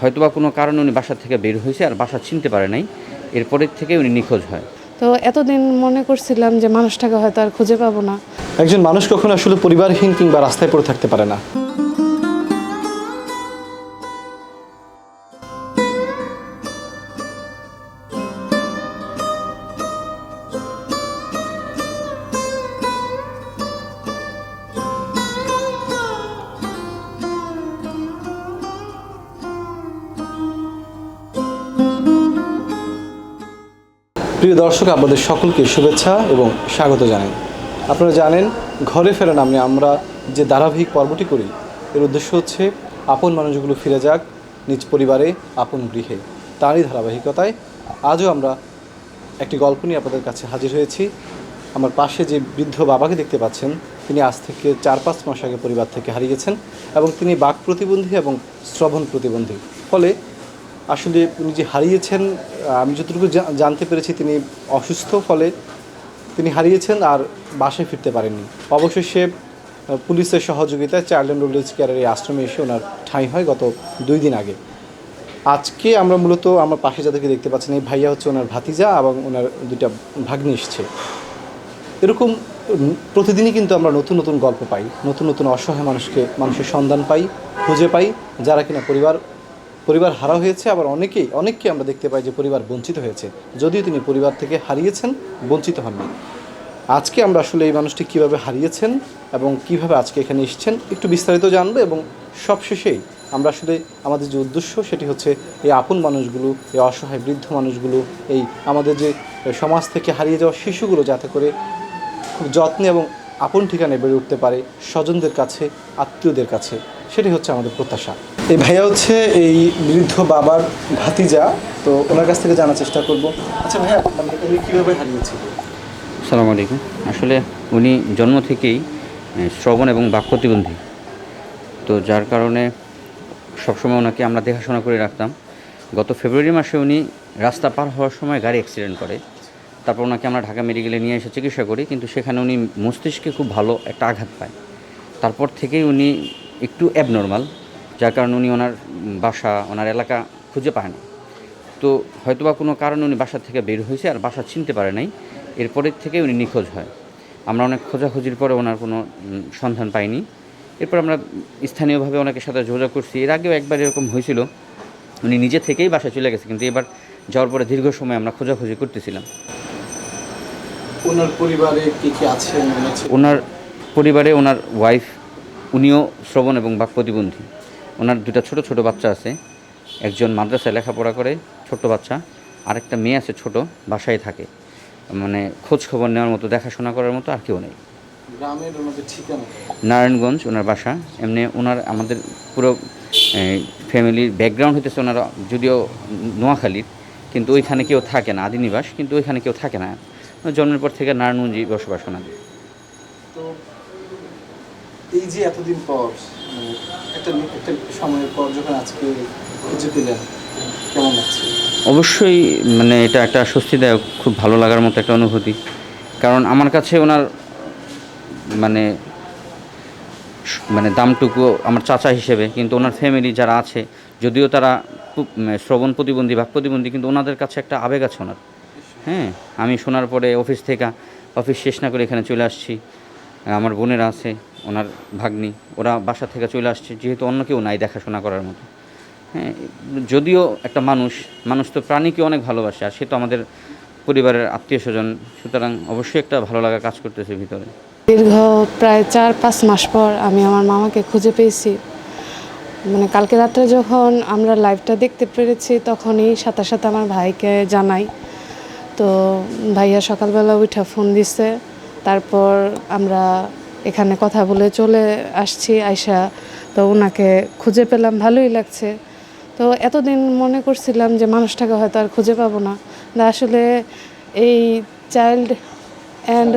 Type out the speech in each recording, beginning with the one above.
হয়তোবা কোনো কারণে উনি বাসা থেকে বের হয়েছে আর বাসা চিনতে পারে নাই। এরপরের থেকে উনি নিখোঁজ হয়। তো এতদিন মনে করছিলাম যে মানুষটাকে হয়তো আর খুঁজে পাবো না। একজন মানুষ কখনো আসলে পরিবারহীন কিংবা রাস্তায় পড়ে থাকতে পারে না। প্রিয় দর্শক, আপনাদের সকলকে শুভেচ্ছা এবং স্বাগত জানাই। আপনারা জানেন, ঘরে ফেরা নামে আমরা যে ধারাবাহিক পর্বটি করি, এর উদ্দেশ্য হচ্ছে আপন মানুষগুলো ফিরে যাক, নিজ পরিবারে, আপন গৃহে। তারই ধারাবাহিকতায় আজও আমরা একটি গল্প নিয়ে আপনাদের কাছে হাজির হয়েছি। আমার পাশে যে বৃদ্ধ বাবাকে দেখতে পাচ্ছেন, তিনি আজ থেকে চার পাঁচ মাস আগে পরিবার থেকে হারিয়েছেন এবং তিনি বাক প্রতিবন্ধী এবং শ্রবণ প্রতিবন্ধী। ফলে আসলে উনি যে হারিয়েছেন আমি যতটুকু জানতে পেরেছি তিনি অসুস্থ ফলে তিনি হারিয়েছেন আর বাসায় ফিরতে পারেননি। অবশেষে পুলিশের সহযোগিতায় চাইল্ড অ্যান্ড ওল্ড কেয়ারের এই আশ্রমে এসে ওনার ঠাঁই হয় গত দুই দিন আগে। আজকে আমরা মূলত আমার পাশে যাদেরকে দেখতে পাচ্ছেন, এই ভাইয়া হচ্ছে ওনার ভাতিজা এবং ওনার দুইটা ভাগ্নি এসছে। এরকম প্রতিদিনই কিন্তু আমরা নতুন নতুন গল্প পাই, নতুন নতুন অসহায় মানুষকে, মানুষের সন্ধান পাই, খুঁজে পাই, যারা কিনা পরিবার পরিবার হারা হয়েছে, আবার অনেকেই, অনেককে আমরা দেখতে পাই যে পরিবার বঞ্চিত হয়েছে। যদিও তিনি পরিবার থেকে হারিয়েছেন, বঞ্চিত হননি। আজকে আমরা আসলে এই মানুষটি কীভাবে হারিয়েছেন এবং কীভাবে আজকে এখানে এসেছেন, একটু বিস্তারিত জানব এবং সবশেষেই আমরা আসলে আমাদের যে উদ্দেশ্য, সেটি হচ্ছে এই আপন মানুষগুলো, এই অসহায় বৃদ্ধ মানুষগুলো, এই আমাদের যে সমাজ থেকে হারিয়ে যাওয়া শিশুগুলো যাতে করে খুব যত্নে এবং আপন ঠিকানায় বেড়ে উঠতে পারে, স্বজনদের কাছে, আত্মীয়দের কাছে, সেটি হচ্ছে আমাদের প্রত্যাশা। এই ভাইয়া হচ্ছে এই বৃদ্ধ বাবার ভাতিজা, তো ওনার কাছ থেকে জানার চেষ্টা করব। আচ্ছা ভাইয়া মানে কীভাবে হারিয়েছিল সালাম আলাইকুম। আসলে উনি জন্ম থেকেই শ্রবণ এবং বাক প্রতিবন্ধী। তো যার কারণে সবসময় ওনাকে আমরা দেখাশোনা করে রাখতাম। গত ফেব্রুয়ারি মাসে উনি রাস্তা পার হওয়ার সময় গাড়ি অ্যাক্সিডেন্ট করে। তারপর ওনাকে আমরা ঢাকা মেডিকেলে নিয়ে এসে চিকিৎসা করি, কিন্তু সেখানে উনি মস্তিষ্কে খুব ভালো একটা আঘাত পায়। তারপর থেকেই উনি একটু অ্যাবনর্মাল যার কারণে উনি ওনার বাসা ওনার এলাকা খুঁজে পায় না। তো হয়তোবা কোনো কারণে উনি বাসা থেকে বের হয়েছে আর বাসা চিনতে পারে নাই। এরপরের থেকে উনি নিখোঁজ হয়। আমরা অনেক খোঁজাখুঁজির পরে ওনার কোনো সন্ধান পাইনি। এরপর আমরা স্থানীয়ভাবে অনেকের সাথে যোগাযোগ করছি। এর আগেও একবার এরকম হয়েছিল। উনি নিজে থেকেই বাসায় চলে গেছে কিন্তু এবার যাওয়ার পরে দীর্ঘ সময় আমরা খোঁজাখুঁজি করতেছিলাম। ওনার পরিবারে কে কে আছেন? ওনার পরিবারে ওনার ওয়াইফ উনিও শ্রবণ এবং বাক প্রতিবন্ধী ওনার দুটা ছোট ছোট বাচ্চা আছে। একজন মাদ্রাসায় লেখাপড়া করে ছোট্ট বাচ্চা। আরেকটা মেয়ে আছে ছোট বাসায় থাকে। মানে খোঁজ খবর নেওয়ার মতো দেখাশোনা করার মতো আর কেউ নেই। গ্রামের ওনাদের ঠিকানা? নারায়ণগঞ্জ ওনার বাসা। এমনি ওনার আমাদের পুরো ফ্যামিলির ব্যাকগ্রাউন্ড হইতেছে ওনারা যদিও নোয়াখালীর কিন্তু ওইখানে কেউ থাকে না আদি নিবাস কিন্তু ওইখানে কেউ থাকে না। জন্মের পর থেকে নারায়ণগঞ্জই বসবাস ওনাদের তো এই যে এতদিন পর অবশ্যই মানে এটা একটা স্বস্তিদায়ক খুব ভালো লাগার মতো একটা অনুভূতি। কারণ আমার কাছে ওনার মানে মানে দামটুকু আমার চাচা হিসেবে কিন্তু ওনার ফ্যামিলি যারা আছে যদিও তারা উম, শ্রবণ প্রতিবন্ধী বা প্রতিবন্ধী কিন্তু ওনাদের কাছে একটা আবেগ আছে ওনার। হ্যাঁ আমি শোনার পরে অফিস থেকে অফিস শেষ না করে এখানে চলে আসছি আমার বোনেরা আছে ওনার ভাগ্নি, ওরা বাসা থেকে চলে আসছে, যেহেতু অন্য কেউ নাই দেখাশোনা করার মতো। হ্যাঁ যদিও একটা মানুষ মানুষ তো প্রাণীকে অনেক ভালোবাসে, আর সে তো আমাদের পরিবারের আত্মীয় স্বজন, সুতরাং অবশ্যই একটা ভালো লাগা কাজ করতেছে ভিতরে। দীর্ঘ প্রায় চার, পাঁচ মাস পর আমি আমার মামাকে খুঁজে পেয়েছি। মানে কালকে রাত্রে যখন আমরা লাইভটা দেখতে পেরেছি, তখনই সাথে সাথে আমার ভাইকে জানাই। তো ভাইয়া সকালবেলা উঠে ফোন দিছে। তারপর আমরা এখানে কথা বলে চলে আসছি আয়সা তো ওনাকে খুঁজে পেলাম, ভালোই লাগছে। তো এতদিন মনে করছিলাম যে মানুষটাকে হয়তো আর খুঁজে পাবো না। আসলে এই child and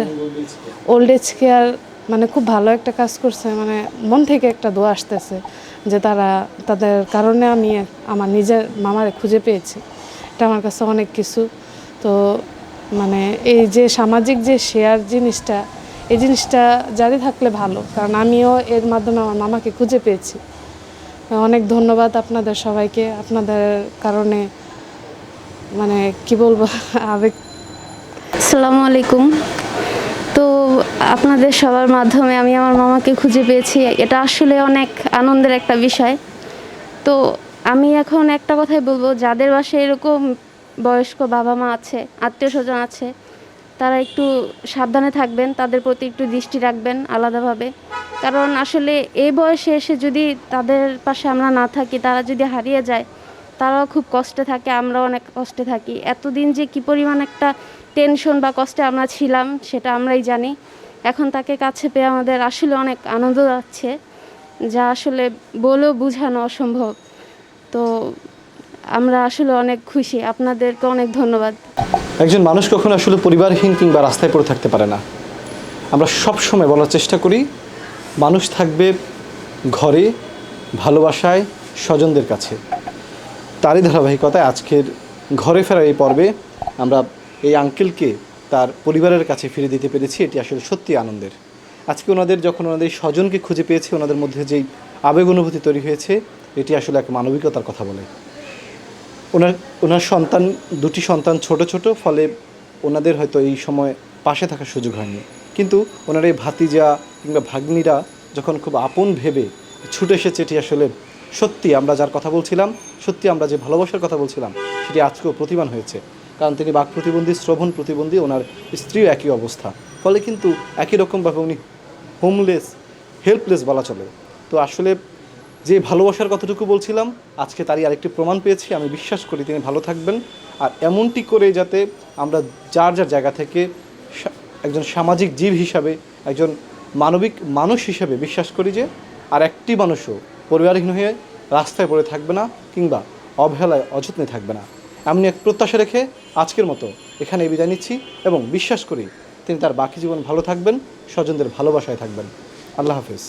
old age care মানে খুব ভালো একটা কাজ করছে। মানে মন থেকে একটা দোয়া আসতেছে যে তারা, তাদের কারণে আমি আমার নিজের মামারে খুঁজে পেয়েছি। এটা আমার কাছে অনেক কিছু। তো মানে এই যে সামাজিক যে শেয়ার জিনিসটা এই জিনিসটা জারি থাকলে ভালো, কারণ আমিও এর মাধ্যমে আমার মামাকে খুঁজে পেয়েছি। অনেক ধন্যবাদ আপনাদের সবাইকে, আপনাদের কারণে মানে কি বলব, আবেগ। আসসালামু আলাইকুম। তো আপনাদের সবার মাধ্যমে আমি আমার মামাকে খুঁজে পেয়েছি, এটা আসলে অনেক আনন্দের একটা বিষয়। তো আমি এখন একটা কথাই বলব, যাদের বাসায় এরকম বয়স্ক বাবা মা আছে আত্মীয় স্বজন আছে তারা একটু সাবধানে থাকবেন, তাদের প্রতি একটু দৃষ্টি রাখবেন আলাদাভাবে। কারণ আসলে এই বয়সে এসে যদি তাদের পাশে আমরা না থাকি, তারা যদি হারিয়ে যায়, তারাও খুব কষ্টে থাকে, আমরাও অনেক কষ্টে থাকি। এতদিন যে কি পরিমাণ একটা টেনশন বা কষ্টে আমরা ছিলাম, সেটা আমরাই জানি। এখন তাকে কাছে পেয়ে আমাদের আসলে অনেক আনন্দ যাচ্ছে যা আসলে বলেও বোঝানো অসম্ভব। তো আমরা আসলে অনেক খুশি। আপনাদেরকে অনেক ধন্যবাদ। একজন মানুষ কখনো আসলে পরিবারহীন কিংবা রাস্তায় পড়ে থাকতে পারে না। আমরা সব সময় বলার চেষ্টা করি, মানুষ থাকবে ঘরে, ভালোবাসায়, স্বজনদের কাছে। তারই ধারাবাহিকতায় আজকের ঘরে ফেরার এই পর্বে আমরা এই আঙ্কেলকে তার পরিবারের কাছে ফিরে দিতে পেরেছি, এটি আসলে সত্যি আনন্দের। আজকে ওনাদের, যখন ওনাদের স্বজনকে খুঁজে পেয়েছে, ওনাদের মধ্যে যেই আবেগ অনুভূতি তৈরি হয়েছে, এটি আসলে এক মানবিকতার কথা বলে। ওনার ওনার সন্তান, দুটি সন্তান ছোট ছোট, ফলে ওনাদের হয়তো এই সময় পাশে থাকার সুযোগ হয়নি। কিন্তু ওনার এই ভাতিজা কিংবা ভাগ্নিরা যখন খুব আপন ভেবে ছুটে এসেছে, এটি আসলে সত্যি, আমরা যার কথা বলছিলাম, সত্যি আমরা যে ভালোবাসার কথা বলছিলাম, সেটি আজকেও প্রতিমান হয়েছে। কারণ তিনি বাক প্রতিবন্ধী, শ্রবণ প্রতিবন্ধী, ওনার স্ত্রীও একই অবস্থা। ফলে কিন্তু একই রকমভাবে উনি হোমলেস হেল্পলেস বলা চলে। তো আসলে যে ভালোবাসার কতটুকু বলছিলাম, আজকে তারই আরেকটি প্রমাণ পেয়েছি, আমি বিশ্বাস করি তিনি ভালো থাকবেন। আর এমনটি করে যাতে আমরা যার যার জায়গা থেকে একজন সামাজিক জীব হিসাবে, একজন মানবিক মানুষ হিসাবে বিশ্বাস করি যে, আর একটি মানুষও পরিবারহীন হয়ে রাস্তায় পড়ে থাকবে না কিংবা অবহেলায় অযত্নে থাকবে না। এমনি এক প্রত্যাশা রেখে আজকের মতো এখানে বিদায় নিচ্ছি এবং বিশ্বাস করি তিনি তার বাকি জীবন ভালো থাকবেন, স্বজনদের ভালোবাসায় থাকবেন। আল্লাহ হাফিজ।